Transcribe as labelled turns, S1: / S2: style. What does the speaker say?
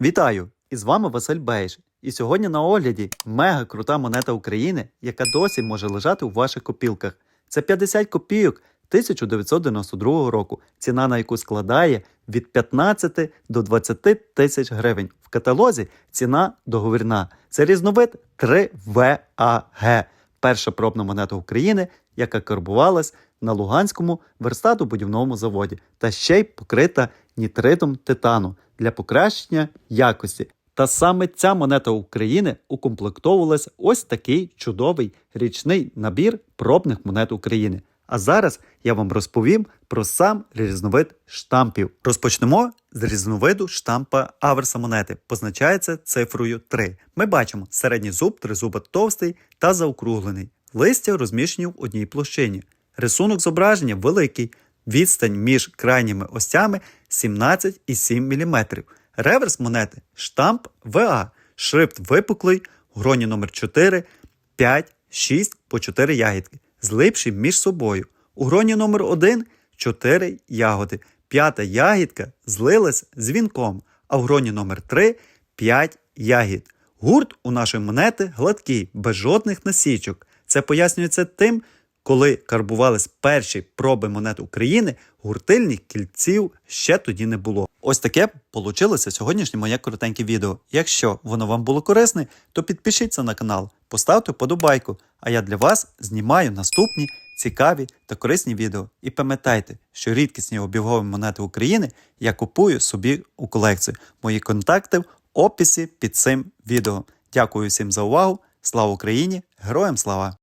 S1: Вітаю! І з вами Василь Бейш. І сьогодні на огляді мега крута монета України, яка досі може лежати у ваших копілках. Це 50 копійок 1992 року, ціна на яку складає від 15 до 20 тисяч гривень. В каталозі ціна договірна. Це різновид 3ВАГ. Перша пробна монета України, яка карбувалась на Луганському верстату-будівному заводі, та ще й покрита нітритом титану для покращення якості. Та саме ця монета України укомплектовувалась ось такий чудовий річний набір пробних монет України. А зараз я вам розповім про сам різновид штампів. Розпочнемо з різновиду штампа аверса монети. Позначається цифрою 3. Ми бачимо середній зуб, тризуба товстий та заокруглений. Листя розміщені в одній площині. Рисунок зображення великий. Відстань між крайніми осями 17,7 мм. Реверс монети штамп ВА. Шрифт випуклий, гроні номер 4, 5, 6 по 4 ягідки, злипші між собою. У гроні номер 1 4 ягоди. П'ята ягідка злилась з вінком, а в гроні номер 3 5 ягід. Гурт у нашої монети гладкий, без жодних насічок. Це пояснюється тим, коли карбувались перші проби монет України, гуртильних кільців ще тоді не було. Ось таке получилося сьогоднішнє моє коротеньке відео. Якщо воно вам було корисне, то підпишіться на канал, поставте подобайку, а я для вас знімаю наступні цікаві та корисні відео. І пам'ятайте, що рідкісні обігові монети України я купую собі у колекцію. Мої контакти в описі під цим відео. Дякую всім за увагу. Слава Україні! Героям слава!